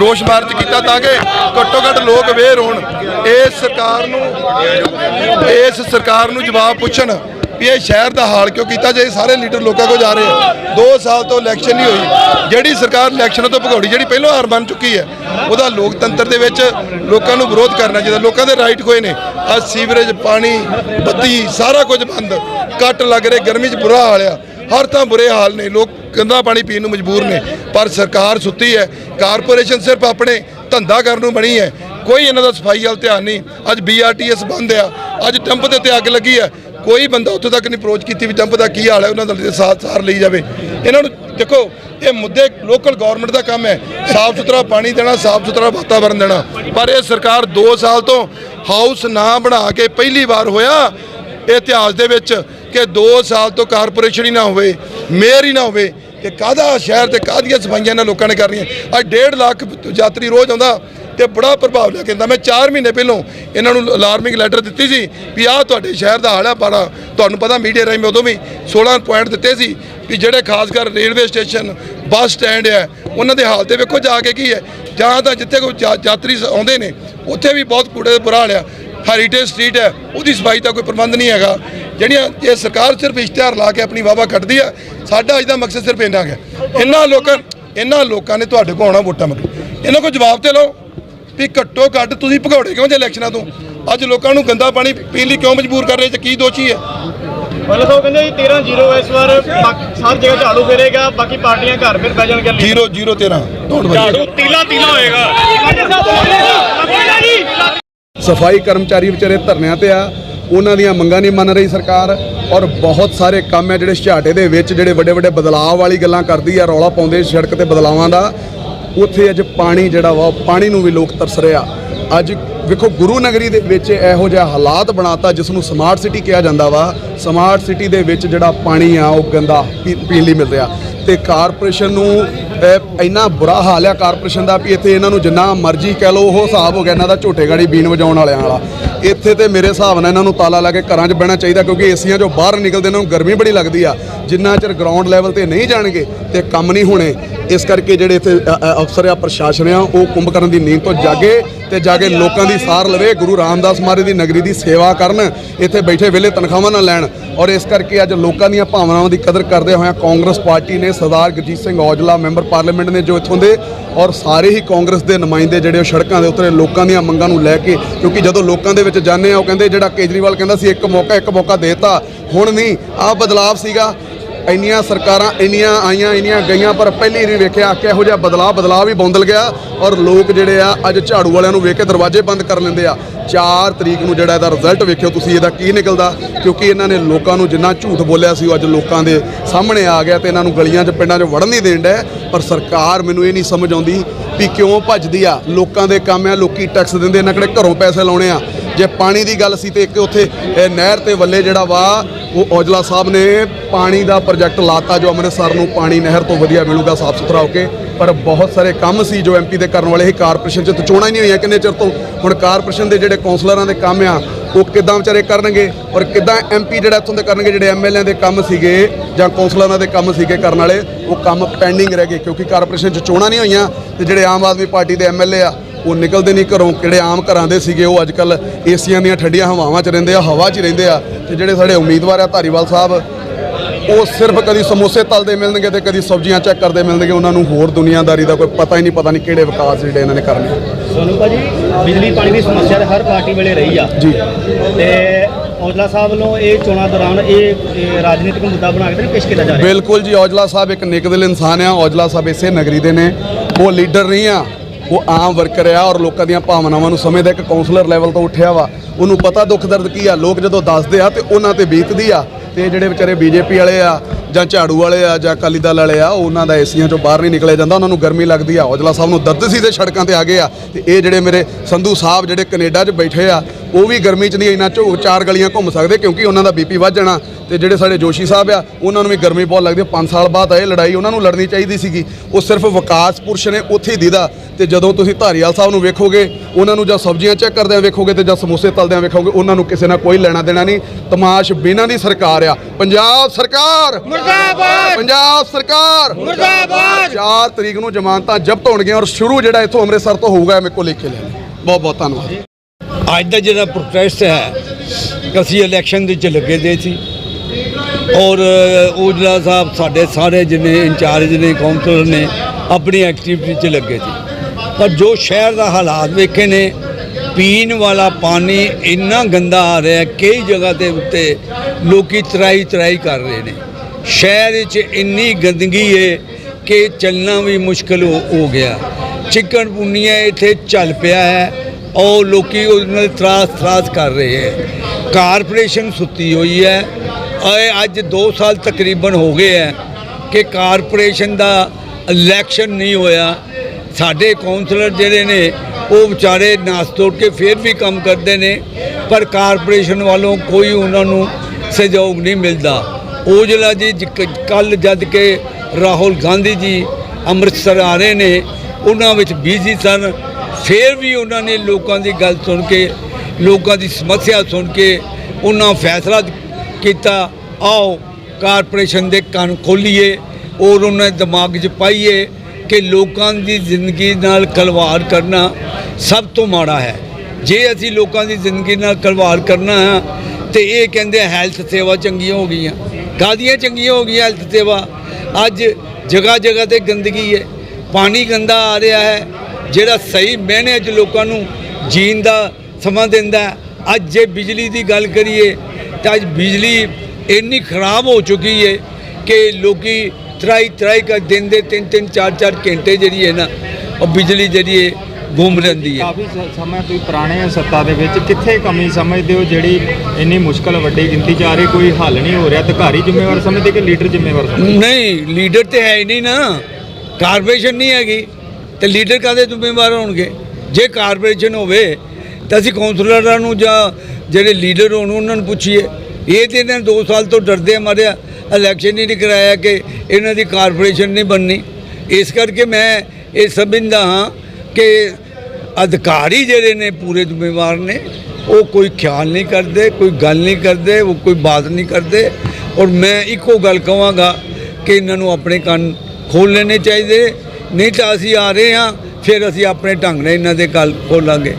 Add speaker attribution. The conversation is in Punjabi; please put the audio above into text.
Speaker 1: ਰੋਸ਼ ਮਾਰਚ ਕੀਤਾ ਤਾਂ ਕਿ ਘੱਟੋ ਘੱਟ ਲੋਕ ਅਵੇਅਰ ਹੋਣ। ਇਸ ਸਰਕਾਰ ਨੂੰ, ਇਸ ਸਰਕਾਰ ਨੂੰ ਜਵਾਬ ਪੁੱਛਣ ਵੀ ਇਹ ਸ਼ਹਿਰ ਦਾ ਹਾਲ ਕਿਉਂ ਕੀਤਾ ਜੇ ਸਾਰੇ ਲੀਡਰ ਲੋਕਾਂ ਕੋਲ ਜਾ ਰਹੇ ਆ। 2 ਸਾਲ ਤੋਂ ਇਲੈਕਸ਼ਨ ਨਹੀਂ ਹੋਈ। ਜਿਹੜੀ ਸਰਕਾਰ ਇਲੈਕਸ਼ਨਾਂ ਤੋਂ ਭਗੌੜੀ, ਜਿਹੜੀ ਪਹਿਲਾਂ ਹਾਰ ਬਣ ਚੁੱਕੀ ਹੈ, ਉਹਦਾ ਲੋਕਤੰਤਰ ਦੇ ਵਿੱਚ ਲੋਕਾਂ ਨੂੰ ਵਿਰੋਧ ਕਰਨਾ ਚਾਹੀਦਾ। ਲੋਕਾਂ ਦੇ ਰਾਈਟ ਹੋਏ ਨੇ। ਆ ਸੀਵਰੇਜ, ਪਾਣੀ, ਬੱਤੀ, ਸਾਰਾ ਕੁਝ ਬੰਦ। ਕੱਟ ਲੱਗ ਰਹੇ, ਗਰਮੀ 'ਚ ਬੁਰਾ ਹਾਲ ਆ। ਹਰ ਤਾਂ ਬੁਰੇ ਹਾਲ ਨੇ। ਲੋਕ ਗੰਦਾ ਪਾਣੀ ਪੀਣ ਨੂੰ ਮਜਬੂਰ ਨੇ, ਪਰ ਸਰਕਾਰ ਸੁੱਤੀ ਹੈ, ਕਾਰਪੋਰੇਸ਼ਨ ਸਿਰਫ ਆਪਣੇ ਧੰਦਾ ਕਰਨ ਨੂੰ ਬਣੀ ਹੈ, ਕੋਈ ਇਹਨਾਂ ਦਾ ਸਫ਼ਾਈ ਵੱਲ ਧਿਆਨ ਨਹੀਂ, ਅੱਜ ਬੀਆਰਟੀਐਸ ਬੰਦ ਆ, ਅੱਜ ਟੰਪ ਦੇ ਉੱਤੇ ਅੱਗ ਲੱਗੀ ਹੈ, ਕੋਈ ਬੰਦਾ ਉੱਥੇ ਤੱਕ ਨਹੀਂ ਅਪਰੋਚ ਕੀਤੀ ਵੀ ਟੰਪ ਦਾ ਕੀ ਹਾਲ ਹੈ, ਉਹਨਾਂ ਦਾ ਸਾਥ ਸਾਰ ਲਈ ਜਾਵੇ। ਇਹਨਾਂ ਨੂੰ ਦੇਖੋ, ਇਹ ਮੁੱਦੇ ਲੋਕਲ ਗਵਰਨਮੈਂਟ ਦਾ ਕੰਮ ਹੈ, ਸਾਫ਼ ਸੁਥਰਾ ਪਾਣੀ ਦੇਣਾ, ਸਾਫ਼ ਸੁਥਰਾ ਵਾਤਾਵਰਣ ਦੇਣਾ, ਪਰ ਇਹ ਸਰਕਾਰ 2 ਸਾਲ ਤੋਂ ਹਾਊਸ ਨਾ ਬਣਾ ਕੇ ਪਹਿਲੀ ਵਾਰ ਹੋਇਆ, ਇਤਿਹਾਸ ਦੇ ਵਿੱਚ ਕਿ 2 ਸਾਲ ਤੋਂ ਕਾਰਪੋਰੇਸ਼ਨ ਹੀ ਨਾ ਹੋਵੇ ਮੇਅਰ ਹੀ ਨਾ ਹੋਵੇ ਤੇ ਕਾਹਦਾ ਸ਼ਹਿਰ ਤੇ ਕਾਹਦੀਆਂ ਸਫਾਈਆਂ ਇਹਨਾਂ ਲੋਕਾਂ ਨੇ ਕਰਨੀਆਂ? ਅੱਜ 1.5 ਲੱਖ ਯਾਤਰੀ ਰੋਜ਼ ਆਉਂਦਾ ਤੇ ਬੜਾ ਪ੍ਰਭਾਵ ਲਿਆ ਕਹਿੰਦਾ ਮੈਂ 4 ਮਹੀਨੇ ਪਹਿਲੋਂ ਇਹਨਾਂ ਨੂੰ ਅਲਾਰਮਿੰਗ ਲੈਟਰ ਦਿੱਤੀ ਸੀ ਵੀ ਆਹ ਤੁਹਾਡੇ ਸ਼ਹਿਰ ਦਾ ਹਾਲ ਹੈ ਤੁਹਾਨੂੰ ਪਤਾ ਮੀਡੀਆ ਰਾਹੀਂ ਮੈਂ ਉਦੋਂ ਵੀ 16 ਪੁਆਇੰਟ ਦਿੱਤੇ ਸੀ ਵੀ ਜਿਹੜੇ ਖਾਸ ਕਰ ਰੇਲਵੇ ਸਟੇਸ਼ਨ, ਬੱਸ ਸਟੈਂਡ ਹੈ ਉਹਨਾਂ ਦੇ ਹਾਲ ਤੇ ਵੇਖੋ ਜਾ ਕੇ ਕੀ ਹੈ। ਜਾਂ ਤਾਂ ਜਿੱਥੇ ਕੋਈ ਯਾ- ਯਾਤਰੀ ਆਉਂਦੇ ਨੇ, ਉੱਥੇ ਵੀ ਬਹੁਤ ਕੂੜੇ ਦਾ ਬੁਰਾ ਹਾਲ ਆ। ਹੈਰੀਟੇਜ ਸਟਰੀਟ ਹੈ, ਉਹਦੀ ਸਫ਼ਾਈ ਦਾ ਕੋਈ ਪ੍ਰਬੰਧ ਨਹੀਂ ਹੈਗਾ। ਜਿਹੜੀਆਂ ਇਹ ਸਰਕਾਰ ਸਿਰਫ ਇਸ਼ਤਿਹਾਰ ਲਾ ਕੇ ਆਪਣੀ ਵਾਵਾ ਕੱਢਦੀ ਆ ਸਾਡਾ ਅੱਜ ਦਾ ਮਕਸਦ ਸਿਰਫ ਇੰਨਾ ਹੈ। ਇਹਨਾਂ ਲੋਕਾਂ ਇਹਨਾਂ ਲੋਕਾਂ ਨੇ ਤੁਹਾਡੇ ਕੋਲ ਆਉਣਾ ਵੋਟਾਂ ਮੰਗ ਇਹਨਾਂ ਕੋਲ ਜਵਾਬ ਤੇ ਲਓ ਵੀ ਘੱਟੋ ਘੱਟ ਤੁਸੀਂ ਭਗੌੜੇ ਕਿਉਂ ਜੇ ਇਲੈਕਸ਼ਨਾਂ ਤੋਂ? ਅੱਜ ਲੋਕਾਂ ਨੂੰ ਗੰਦਾ ਪਾਣੀ ਪੀਣ ਲਈ ਕਿਉਂ ਮਜਬੂਰ ਕਰ ਰਹੇ ਤੇ ਕੀ ਦੋਸ਼ੀ ਹੈ?
Speaker 2: ਪਹਿਲਾਂ ਤਾਂ ਉਹ ਕਹਿੰਦੇ ਜੀ 13 0 ਇਸ ਵਾਰ ਸਾਰੀ ਜਗ੍ਹਾ ਝਾੜੂ ਫੇਰੇਗਾ ਬਾਕੀ ਪਾਰਟੀਆਂ ਘਰ ਫਿਰ ਬਹਿ ਜਾਣਗੇ
Speaker 1: 0 0 13 ਡੋਂਟ ਵਰੀ
Speaker 2: ਤੀਲਾ ਤੀਲਾ ਹੋਏਗਾ।
Speaker 3: ਸਫ਼ਾਈ ਕਰਮਚਾਰੀ ਵਿਚਾਰੇ ਧਰਨਿਆਂ ਤੇ ਆ। ਉਹਨਾਂ ਦੀਆਂ ਮੰਗਾਂ ਨਹੀਂ ਮੰਨ ਰਹੀ ਸਰਕਾਰ ਔਰ ਬਹੁਤ ਸਾਰੇ ਕੰਮ ਹੈ ਜਿਹੜੇ ਛਾਟੇ ਦੇ ਵਿੱਚ ਜਿਹੜੇ ਵੱਡੇ ਵੱਡੇ ਬਦਲਾਅ ਵਾਲੀ ਗੱਲਾਂ ਕਰਦੀ ਆ, ਰੌਲਾ ਪਾਉਂਦੇ ਸੜਕ ਤੇ ਬਦਲਾਵਾਂ ਦਾ। ਉੱਥੇ ਅੱਜ ਪਾਣੀ ਜਿਹੜਾ ਵਾ, ਉਹ ਪਾਣੀ ਨੂੰ ਵੀ ਲੋਕ ਤਰਸ ਰਹੇ ਆ। ਅੱਜ ਵੇਖੋ, ਗੁਰੂ ਨਗਰੀ ਦੇ ਵਿੱਚ ਇਹੋ ਜਿਹਾ ਹਾਲਾਤ ਬਣਾਤਾ ਜਿਸ ਨੂੰ ਸਮਾਰਟ ਸਿਟੀ ਕਿਹਾ ਜਾਂਦਾ ਵਾ। ਸਮਾਰਟ ਸਿਟੀ ਦੇ ਵਿੱਚ ਜਿਹੜਾ ਪਾਣੀ ਆ, ਉਹ ਗੰਦਾ, ਪੀ- ਪੀਣ ਲਈ ਮਿਲ ਰਿਹਾ। ਤੇ ਕਾਰਪੋਰੇਸ਼ਨ ਨੂੰ ਇੰਨਾ ਬੁਰਾ ਹਾਲ ਆ ਕਾਰਪੋਰੇਸ਼ਨ ਦਾ ਵੀ ਇੱਥੇ ਇਹਨਾਂ ਨੂੰ ਜਿੰਨਾ ਮਰਜ਼ੀ ਕਹਿ ਲਓ, ਉਹ ਹਿਸਾਬ ਹੋ ਗਿਆ ਇਹਨਾਂ ਦਾ ਝੋਟੇ ਗਾੜੀ ਬੀਨ ਵਜਾਉਣ ਵਾਲਿਆਂ ਵਾਲਾ। ਇੱਥੇ ਤੇ ਮੇਰੇ ਹਿਸਾਬ ਨਾਲ ਇਹਨਾਂ ਨੂੰ ਤਾਲਾ ਲਾ ਕੇ ਘਰਾਂ 'ਚ ਬਹਿਣਾ ਚਾਹੀਦਾ ਕਿਉਂਕਿ ਏਸੀਆਂ 'ਚੋਂ ਬਾਹਰ ਨਿਕਲਦੇ ਇਹਨਾਂ ਨੂੰ ਗਰਮੀ ਬੜੀ ਲੱਗਦੀ ਆ। ਜਿੰਨਾ ਚਿਰ ਗਰਾਊਂਡ ਲੈਵਲ ਤੇ ਨਹੀਂ ਜਾਣਗੇ ਤੇ ਕੰਮ ਨਹੀਂ ਹੋਣੇ, ਇਸ ਕਰਕੇ ਜਿਹੜੇ ਇੱਥੇ ਅਫਸਰ ਆ, ਪ੍ਰਸ਼ਾਸਨ ਆ, ਉਹ ਕੁੰਭਕਰਨ ਦੀ ਨੀਂਦ ਤੋਂ ਜਾਗੇ ਤੇ ਜਾ ਕੇ ਲੋਕਾਂ ਦੀ ਸਾਰ ਲਵੇ, ਗੁਰੂ ਰਾਮਦਾਸ ਮਹਾਰਾਜ ਦੀ ਨਗਰੀ ਦੀ ਸੇਵਾ ਕਰਨ, ਇੱਥੇ ਬੈਠੇ ਵੇਲੇ ਤਨਖਾਹਾਂ ਨਾ ਲੈਣ। ਔਰ ਇਸ ਕਰਕੇ ਅੱਜ ਲੋਕਾਂ ਦੀਆਂ ਭਾਵਨਾਵਾਂ ਦੀ ਕਦਰ ਕਰਦੇ ਹੋਇਆ ਕਾਂਗਰਸ ਪਾਰਟੀ ਨੇ ਸਰਦਾਰ ਗੁਰਜੀਤ ਸਿੰਘ ਔਜਲਾ ਮੈਂਬਰ ਪਾਰਲੀਮੈਂਟ ਨੇ ਜੋ ਇੱਥੋਂ ਦੇ ਔਰ ਸਾਰੇ ਹੀ ਕਾਂਗਰਸ ਦੇ ਨੁਮਾਇੰਦੇ ਜਿਹੜੇ ਉਹ ਸੜਕਾਂ ਦੇ ਉੱਤੇ ਲੋਕਾਂ ਦੀਆਂ ਮੰਗਾਂ ਨੂੰ ਲੈ ਕੇ, ਕਿਉਂਕਿ ਜਦੋਂ ਲੋਕਾਂ ਦੇ ਵਿੱਚ ਜਾਂਦੇ ਆ, ਉਹ ਕਹਿੰਦੇ ਜਿਹੜਾ ਕੇਜਰੀਵਾਲ ਕਹਿੰਦਾ ਸੀ ਇੱਕ ਮੌਕਾ ਇੱਕ ਮੌਕਾ ਦੇਤਾ, ਹੁਣ ਨਹੀਂ, ਆਹ ਬਦਲਾਵ ਸੀਗਾ। ਇੰਨੀਆਂ ਸਰਕਾਰਾਂ ਇੰਨੀਆਂ ਆਈਆਂ, ਇੰਨੀਆਂ ਗਈਆਂ, ਪਰ ਪਹਿਲੀ ਨਹੀਂ ਵੇਖਿਆ ਕਿਹੋ ਜਿਹਾ ਬਦਲਾਅ ਬਦਲਾਅ ਵੀ ਬੌਂਦਲ ਗਿਆ ਔਰ ਲੋਕ ਜਿਹੜੇ ਆ, ਅੱਜ ਝਾੜੂ ਵਾਲਿਆਂ ਨੂੰ ਵੇਖ ਕੇ ਦਰਵਾਜ਼ੇ ਬੰਦ ਕਰ ਲੈਂਦੇ ਆ। 4 ਤਰੀਕ ਨੂੰ ਜਿਹੜਾ ਇਹਦਾ ਰਿਜ਼ਲਟ ਵੇਖਿਓ ਤੁਸੀਂ, ਇਹਦਾ ਕੀ ਨਿਕਲਦਾ? ਕਿਉਂਕਿ ਇਹਨਾਂ ਨੇ ਲੋਕਾਂ ਨੂੰ ਜਿੰਨਾ ਝੂਠ ਬੋਲਿਆ ਸੀ, ਉਹ ਅੱਜ ਲੋਕਾਂ ਦੇ ਸਾਹਮਣੇ ਆ ਗਿਆ ਤੇ ਇਹਨਾਂ ਨੂੰ ਗਲੀਆਂ 'ਚ, ਪਿੰਡਾਂ 'ਚ ਵੜਨ ਨਹੀਂ ਦੇਣ ਡਿਆ ਪਰ ਸਰਕਾਰ ਮੈਨੂੰ ਇਹ ਨਹੀਂ ਸਮਝ ਆਉਂਦੀ ਵੀ ਕਿਉਂ ਭੱਜਦੀ ਆ? ਲੋਕਾਂ ਦੇ ਕੰਮ ਆ, ਲੋਕੀ ਟੈਕਸ ਦਿੰਦੇ ਇਹਨਾਂ ਕਿਹੜੇ ਘਰੋਂ ਪੈਸੇ ਲਾਉਣੇ ਆ? ਜੇ ਪਾਣੀ ਦੀ ਗੱਲ ਸੀ ਤੇ ਇੱਕ ਉੱਥੇ ਨਹਿਰ ਤੇ ਵੱਲੇ ਜਿਹੜਾ ਵਾ, ਉਹ ਔਜਲਾ ਸਾਹਿਬ ਨੇ ਪਾਣੀ ਦਾ ਪ੍ਰੋਜੈਕਟ ਲਾਤਾ, ਜੋ ਅੰਮ੍ਰਿਤਸਰ ਨੂੰ ਪਾਣੀ ਨਹਿਰ ਤੋਂ ਵਧੀਆ ਮਿਲੂਗਾ ਸਾਫ਼ ਸੁਥਰਾ ਹੋ ਕੇ। ਪਰ ਬਹੁਤ ਸਾਰੇ ਕੰਮ ਸੀ ਜੋ ਐਮਪੀ ਦੇ ਕਰਨ ਵਾਲੇ ਸੀ, ਕਾਰਪੋਰੇਸ਼ਨ 'ਚ ਤੇ ਚੋਣਾਂ ਹੀ ਨਹੀਂ ਹੋਈਆਂ ਕਿੰਨੇ ਚਿਰ ਤੋਂ। ਹੁਣ ਕਾਰਪੋਰੇਸ਼ਨ ਦੇ ਜਿਹੜੇ ਕੌਂਸਲਰਾਂ ਦੇ ਕੰਮ ਆ, ਉਹ ਕਿੱਦਾਂ ਵਿਚਾਰੇ ਕਰਨਗੇ? ਔਰ ਕਿੱਦਾਂ ਐਮਪੀ ਜਿਹੜਾ ਇੱਥੋਂ ਦੇ ਕਰਨਗੇ, ਜਿਹੜੇ ਐਮਐਲਏ ਦੇ ਕੰਮ ਸੀਗੇ ਜਾਂ ਕੌਂਸਲਰਾਂ ਦੇ ਕੰਮ ਸੀਗੇ ਕਰਨ ਵਾਲੇ, ਉਹ ਕੰਮ ਪੈਂਡਿੰਗ ਰਹਿ ਗਏ, ਕਿਉਂਕਿ ਕਾਰਪੋਰੇਸ਼ਨ 'ਚ ਚੋਣਾਂ ਨਹੀਂ ਹੋਈਆਂ ਤੇ ਜਿਹੜੇ ਆਮ ਆਦਮੀ ਪਾਰਟੀ ਦੇ ਐਮਐਲਏ ਆ ਉਹ ਨਿਕਲਦੇ ਨਹੀਂ ਘਰੋਂ ਕਿਹੜੇ ਆਮ ਘਰਾਂ ਦੇ ਸੀਗੇ ਉਹ ਅੱਜਕੱਲ ਏਸੀਆਂ ਦੀਆਂ ਠੰਡੀਆਂ ਹਵਾਵਾਂ 'ਚ ਰਹਿੰਦੇ ਆ ਹਵਾ 'ਚ ਰਹਿੰਦੇ ਆ ਤੇ ਜਿਹੜੇ ਸਾਡੇ ਉਮੀਦਵਾਰ ਆ ਧਾਰੀਵਾਲ ਸਾਹਿਬ ਉਹ ਸਿਰਫ ਕਦੀ ਸਮੋਸੇ ਤਲਦੇ ਮਿਲਣਗੇ ਤੇ ਕਦੀ ਸਬਜ਼ੀਆਂ ਚੈੱਕ ਕਰਦੇ ਮਿਲਣਗੇ ਉਹਨਾਂ ਨੂੰ ਹੋਰ ਦੁਨੀਆਦਾਰੀ ਦਾ ਕੋਈ ਪਤਾ ਹੀ ਨਹੀਂ ਪਤਾ ਨਹੀਂ ਕਿਹੜੇ ਵਿਕਾਸ ਜਿਹੜੇ ਇਹਨਾਂ ਨੇ ਕਰਨੇ
Speaker 2: ਸੋਨੂ ਭਾਜੀ ਬਿਜਲੀ ਪਾਣੀ ਦੀ ਸਮੱਸਿਆ ਹਰ ਪਾਰਟੀ ਵੇਲੇ ਰਹੀ ਆ।
Speaker 3: ਜੀ।
Speaker 2: ਤੇ ਔਜਲਾ ਸਾਹਿਬ ਵੱਲੋਂ ਇਹ ਚੋਣਾਂ ਦੌਰਾਨ ਇਹ ਇਹ ਰਾਜਨੀਤਿਕ ਮੁੱਦਾ ਬਣਾ ਕੇ ਤਾਂ ਪੇਸ਼ ਕੀਤਾ ਜਾ ਰਿਹਾ।
Speaker 3: ਬਿਲਕੁਲ ਜੀ ਔਜਲਾ ਸਾਹਿਬ ਇੱਕ ਨਿਕਦਲ ਇਨਸਾਨ ਆ ਔਜਲਾ ਸਾਹਿਬ ਇਸੇ ਨਗਰੀ ਦੇ ਨੇ ਉਹ ਲੀਡਰ ਨਹੀਂ ਆ। ਉਹ ਆਮ ਵਰਕਰ ਆ ਔਰ ਲੋਕਾਂ ਦੀਆਂ ਭਾਵਨਾਵਾਂ ਨੂੰ ਸਮਝਦਾ ਇੱਕ ਕਾਉਂਸਲਰ ਲੈਵਲ ਤੋਂ ਉੱਠਿਆ ਵਾ। ਉਹਨੂੰ ਪਤਾ ਦੁੱਖ ਦਰਦ ਕੀ ਆ, ਲੋਕ ਜਦੋਂ ਦੱਸਦੇ ਆ ਤੇ ਉਹਨਾਂ ਤੇ ਬੀਤਦੀ ਆ। ਤੇ ਜਿਹੜੇ ਵਿਚਾਰੇ ਬੀਜੇਪੀ ਵਾਲੇ ਆ ਜਾਂ ਝਾੜੂ ਵਾਲੇ ਆ ਜਾਂ ਅਕਾਲੀ ਦਲ ਵਾਲੇ ਆ, ਉਹਨਾਂ ਦਾ ਏਸੀਆਂ ਚੋਂ ਬਾਹਰ ਨਹੀਂ ਨਿਕਲਿਆ ਜਾਂਦਾ, ਉਹਨਾਂ ਨੂੰ ਗਰਮੀ ਲੱਗਦੀ ਆ। ਔਜਲਾ ਸਾਹਿਬ ਨੂੰ ਦਰਦ ਸੀ ਤੇ ਸੜਕਾਂ ਤੇ ਆ ਗਏ ਆ। ਤੇ ਇਹ ਜਿਹੜੇ ਮੇਰੇ ਸੰਧੂ ਸਾਹਿਬ ਜਿਹੜੇ ਕੈਨੇਡਾ 'ਚ ਬੈਠੇ ਆ, ਉਹ ਵੀ ਗਰਮੀ 'ਚ ਨਹੀਂ ਇੰਨਾ ਝੋ ਚਾਰ ਗਲੀਆਂ ਘੁੰਮ ਸਕਦੇ ਕਿਉਂਕਿ ਉਹਨਾਂ ਦਾ ਬੀਪੀ ਵੱਧ ਜਾਣਾ। ਤੇ ਜਿਹੜੇ ਸਾਡੇ ਜੋਸ਼ੀ ਸਾਹਿਬ ਆ ਉਹਨਾਂ ਨੂੰ ਵੀ ਗਰਮੀ ਬਹੁਤ ਲੱਗਦੀ 5 ਸਾਲ ਬਾਅਦ ਇਹ ਲੜਾਈ ਉਹਨਾਂ ਨੂੰ ਲੜਨੀ ਚਾਹੀਦੀ ਸੀਗੀ। ਉਹ ਸਿਰਫ ਵਿਕਾਸ ਪੁਰਸ਼ ਨੇ ਉੱਥੇ ਹੀ ਦੀਦਾ। ਤੇ ਜਦੋਂ ਤੁਸੀਂ ਧਾਰੀਵਾਲ ਸਾਹਿਬ ਨੂੰ ਵੇਖੋਗੇ ਉਹਨਾਂ ਨੂੰ ਜਾਂ ਸਬਜ਼ੀਆਂ ਚੈੱਕ ਕਰਦਿਆਂ ਵੇਖੋਗੇ ਤੇ ਜਾਂ ਸਮੋਸੇ ਤਲਦਿਆਂ ਵੇਖੋਗੇ ਉਹਨਾਂ ਨੂੰ ਕਿਸੇ ਨਾਲ ਕੋਈ ਲੈਣਾ ਦੇਣਾ ਨਹੀਂ। ਤਮਾਸ਼ ਬਿਨਾਂ ਦੀ ਸਰਕਾਰ ਆ। ਪੰਜਾਬ ਸਰਕਾਰ!
Speaker 4: ਮੁਰਦਾਬਾਦ!
Speaker 3: ਪੰਜਾਬ ਸਰਕਾਰ!
Speaker 4: ਮੁਰਦਾਬਾਦ!
Speaker 3: 4 ਤਰੀਕ ਨੂੰ ਜ਼ਮਾਨਤਾਂ ਜ਼ਬਤ ਹੋਣਗੀਆਂ ਔਰ ਸ਼ੁਰੂ ਜਿਹੜਾ ਇੱਥੋਂ ਅੰਮ੍ਰਿਤਸਰ ਤੋਂ ਹੋਊਗਾ ਮੇਰੇ ਕੋਲ ਲਿਖ ਕੇ ਲੈ ਲਓ ਬਹੁਤ ਬਹੁਤ ਧੰਨਵਾਦ।
Speaker 5: ਅੱਜ ਦਾ ਜਿਹੜਾ ਪ੍ਰੋਟੈਸਟ ਹੈ ਅਸੀਂ ਇਲੈਕਸ਼ਨ ਦੇ ਵਿੱਚ ਲੱਗੇ ਦੇ ਸੀ। ਔਰ ਓਜਲਾ ਸਾਹਿਬ ਸਾਡੇ ਸਾਰੇ ਜਿੰਨੇ ਇੰਚਾਰਜ ਨੇ ਕਾਉਂਸਲਰ ਨੇ, ਆਪਣੀ ਐਕਟੀਵਿਟੀ 'ਚ ਲੱਗੇ ਸੀ। ਪਰ ਜੋ ਸ਼ਹਿਰ ਦਾ ਹਾਲਾਤ ਵੇਖੇ ਨੇ, ਪੀਣ ਵਾਲਾ ਪਾਣੀ ਇੰਨਾ ਗੰਦਾ ਆ ਰਿਹਾ, ਕਈ ਜਗ੍ਹਾ ਦੇ ਉੱਤੇ ਲੋਕੀ ਤਰਾਈ ਤਰਾਈ ਕਰ ਰਹੇ ਨੇ। ਸ਼ਹਿਰ ਵਿੱਚ ਇੰਨੀ ਗੰਦਗੀ ਹੈ ਕਿ ਚੱਲਣਾ ਵੀ ਮੁਸ਼ਕਲ ਹੋ ਹੋ ਗਿਆ। ਚਿਕਨ ਪੁੰਨੀਆ ਇੱਥੇ ਚੱਲ ਪਿਆ ਹੈ, ਔਰ ਲੋਕੀ ਉਹਦੇ ਨਾਲ ਤਰਾਸ ਤਰਾਸ ਕਰ ਰਹੇ ਹੈ। ਕਾਰਪੋਰੇਸ਼ਨ ਸੁੱਤੀ ਹੋਈ ਹੈ ਅੱਜ 2 ਸਾਲ ਤਕਰੀਬਨ ਹੋ ਗਏ ਹੈ ਕਿ ਕਾਰਪੋਰੇਸ਼ਨ ਦਾ ਇਲੈਕਸ਼ਨ ਨਹੀਂ ਹੋਇਆ। ਸਾਡੇ ਕਾਉਂਸਲਰ ਜਿਹੜੇ ਨੇ, ਉਹ ਵਿਚਾਰੇ ਨਾਸ ਤੋੜ ਕੇ ਫੇਰ ਵੀ ਕੰਮ ਕਰਦੇ ਨੇ, ਪਰ ਕਾਰਪੋਰੇਸ਼ਨ ਵੱਲੋਂ ਕੋਈ ਉਹਨਾਂ ਨੂੰ ਸਹਿਯੋਗ ਨਹੀਂ ਮਿਲਦਾ। ਔਜਲਾ ਜੀ ਕੱਲ ਜਦ ਕਿ ਰਾਹੁਲ ਗਾਂਧੀ ਜੀ ਅੰਮ੍ਰਿਤਸਰ ਆ ਰਹੇ ਨੇ, ਉਹਨਾਂ ਵਿੱਚ ਬਿਜ਼ੀ ਸਨ। ਫੇਰ ਵੀ ਉਹਨਾਂ ਨੇ ਲੋਕਾਂ ਦੀ ਗੱਲ ਸੁਣ ਕੇ, ਲੋਕਾਂ ਦੀ ਸਮੱਸਿਆ ਸੁਣ ਕੇ, ਉਹਨਾਂ ਫੈਸਲਾ ਕੀਤਾ, ਆਓ ਕਾਰਪੋਰੇਸ਼ਨ ਦੇ ਕੰਨ ਖੋਲੀਏ, ਔਰ ਉਹਨਾਂ ਦੇ ਦਿਮਾਗ 'ਚ ਪਾਈਏ ਕਿ ਲੋਕਾਂ ਦੀ ਜ਼ਿੰਦਗੀ ਨਾਲ ਖਲਵਾੜ ਕਰਨਾ ਸਭ ਤੋਂ ਮਾੜਾ ਹੈ। ਜੇ ਅਸੀਂ ਲੋਕਾਂ ਦੀ ਜ਼ਿੰਦਗੀ ਨਾਲ ਖਲਵਾੜ ਕਰਨਾ ਹੈ, ਤੇ ਇਹ ਕਹਿੰਦੇ ਹੈਲਥ ਸੇਵਾ ਚੰਗੀਆਂ ਹੋ ਗਈਆਂ। ਕਾਹਦੀਆਂ ਚੰਗੀਆਂ ਹੋ ਗਈਆਂ ਹੈਲਥ ਸੇਵਾ? ਅੱਜ ਜਗ੍ਹਾ ਜਗ੍ਹਾ ਤੇ ਗੰਦਗੀ ਹੈ। ਪਾਣੀ ਗੰਦਾ ਆ ਰਿਹਾ ਹੈ। ਜਿਹੜਾ ਸਹੀ ਮਾਇਨੇ 'ਚ ਲੋਕਾਂ ਨੂੰ ਜੀਣ ਦਾ ਸਮਾਂ ਦਿੰਦਾ ਅੱਜ ਜੇ ਬਿਜਲੀ ਦੀ ਗੱਲ ਕਰੀਏ ਤਾਂ ਅੱਜ ਬਿਜਲੀ ਇੰਨੀ ਖਰਾਬ ਹੋ ਚੁੱਕੀ ਹੈ ਕਿ ਲੋਕੀ ਤਰਾਈ ਤਰਾਈ ਕਰ ਦਿਨ ਦੇ ਤਿੰਨ ਤਿੰਨ ਚਾਰ ਚਾਰ ਘੰਟੇ ਜਿਹੜੀ ਹੈ ਨਾ ਉਹ ਬਿਜਲੀ ਜਿਹੜੀ ਹੈ ਗੁੰਮ ਰਹਿੰਦੀ ਹੈ
Speaker 6: ਕਾਫੀ ਸਮਾਂ ਤੁਸੀਂ ਪੁਰਾਣੇ ਸੱਤਾ ਦੇ ਵਿੱਚ ਕਿੱਥੇ ਕਮੀ ਸਮਝਦੇ ਹੋ ਜਿਹੜੀ ਇੰਨੀ ਮੁਸ਼ਕਲ ਵੱਡੀ ਗਿਣਤੀ ਆ ਰਹੀ ਕੋਈ ਹੱਲ ਨਹੀਂ ਹੋ ਰਿਹਾ ਅਧਿਕਾਰੀ ਜ਼ਿੰਮੇਵਾਰ ਸਮਝਦੇ ਕਿ ਲੀਡਰ ਜ਼ਿੰਮੇਵਾਰ ਸਮਝਦੇ?
Speaker 5: ਨਹੀਂ ਲੀਡਰ ਤੇ ਹੈ ਹੀ ਨਹੀਂ ਨਾ ਕਾਰਪੋਰੇਸ਼ਨ ਨਹੀਂ ਹੈਗੀ ਤੇ ਲੀਡਰ ਕਾਦੇ ਜ਼ਿੰਮੇਵਾਰ ਹੋਣਗੇ? ਜੇ ਕਾਰਪੋਰੇਸ਼ਨ ਹੋਵੇ ਤਾਂ ਅਸੀਂ ਕਾਉਂਸਲਰਾਂ ਨੂੰ ਜਾਂ ਜਿਹੜੇ ਲੀਡਰ ਹੋਣ, ਉਹਨਾਂ ਨੂੰ ਪੁੱਛੀਏ। ਇਹ ਤੇ ਇਹਨਾਂ 2 ਸਾਲ ਤੋਂ ਡਰਦੇ ਮਾਰਿਆ ਇਲੈਕਸ਼ਨ ਹੀ ਨਹੀਂ ਕਰਾਇਆ ਕਿ ਇਹਨਾਂ ਦੀ ਕਾਰਪੋਰੇਸ਼ਨ ਨਹੀਂ ਬਣਨੀ। ਇਸ ਕਰਕੇ ਮੈਂ ਇਹ ਸਮਝਦਾ ਹਾਂ ਕਿ ਅਧਿਕਾਰੀ ਜਿਹੜੇ ਨੇ ਪੂਰੇ ਜ਼ਿੰਮੇਵਾਰ ਨੇ, ਉਹ ਕੋਈ ਖਿਆਲ ਨਹੀਂ ਕਰਦੇ, ਕੋਈ ਗੱਲ ਨਹੀਂ ਕਰਦੇ, ਉਹ ਕੋਈ ਬਾਤ ਨਹੀਂ ਕਰਦੇ। ਔਰ ਮੈਂ ਇੱਕੋ ਗੱਲ ਕਹਾਂਗਾ ਕਿ ਇਹਨਾਂ ਨੂੰ ਆਪਣੇ ਕੰਨ ਖੋਲ ਲੈਣੇ ਚਾਹੀਦੇ। ਨਹੀਂ ਤਾਂ ਅਸੀਂ ਆ ਰਹੇ ਹਾਂ, ਫਿਰ ਅਸੀਂ ਆਪਣੇ ਢੰਗ ਨਾਲ ਇਹਨਾਂ ਦੇ ਗੱਲ ਖੋਲਾਂਗੇ।